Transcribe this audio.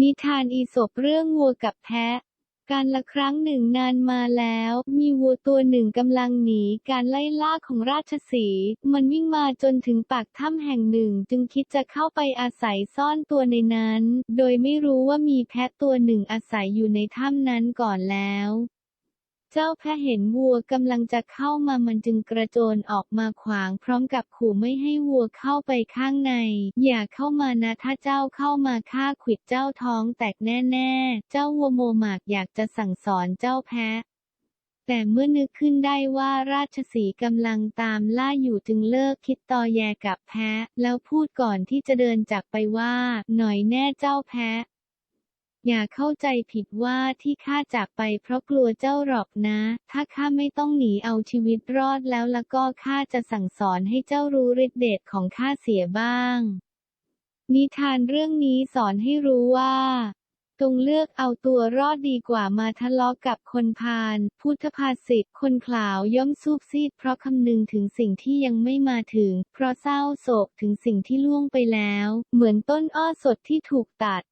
นิทานอีสปเรื่องวัวกับแพะ การละครั้งหนึ่งนานมาแล้ว มีวัวตัวหนึ่งกำลังหนีการไล่ล่าของราชสีมันวิ่งมาจนถึงปากถ้ำแห่งหนึ่งจึงคิดจะเข้าไปอาศัยซ่อนตัวในนั้น โดยไม่รู้ว่ามีแพะตัวหนึ่งอาศัยอยู่ในถ้ำนั้นก่อนแล้ว เจ้าแพะเห็นวัวกำลังจะเข้ามามันจึงกระโจนออกมาขวาง พร้อมกับขู่ไม่ให้วัวเข้าไปข้างใน อย่าเข้ามานะถ้าเจ้าเข้ามาฆ่าขวิดเจ้าท้องแตกแน่ๆ เจ้าวัวโมหมากอยากจะสั่งสอนเจ้าแพะแต่เมื่อนึกขึ้นได้ว่าราชสีกำลังตามล่าอยู่จึงเลิกคิดตอแยกับแพะ แล้วพูดก่อนที่จะเดินจากไปว่า หน่อยแน่เจ้าแพะ อย่าเข้าใจผิดว่าที่ข้าจากไปเพราะกลัวเจ้าหรอกนะ ถ้าข้าไม่ต้องหนีเอาชีวิตรอดแล้วแล้วก็ข้าจะสั่งสอนให้เจ้ารู้ฤทธิเดชของข้าเสียบ้าง นิทานเรื่องนี้สอนให้รู้ว่าจงเลือกเอาตัวรอดดีกว่ามาทะเลาะกับคนพาลพุทธภาษิตคนขลาวย่อมสูบซีดเพราะคำนึงถึงสิ่งที่ยังไม่มาถึง เพราะเศร้าโศกถึงสิ่งที่ล่วงไปแล้ว เหมือนต้นอ้อสดที่ถูกตัด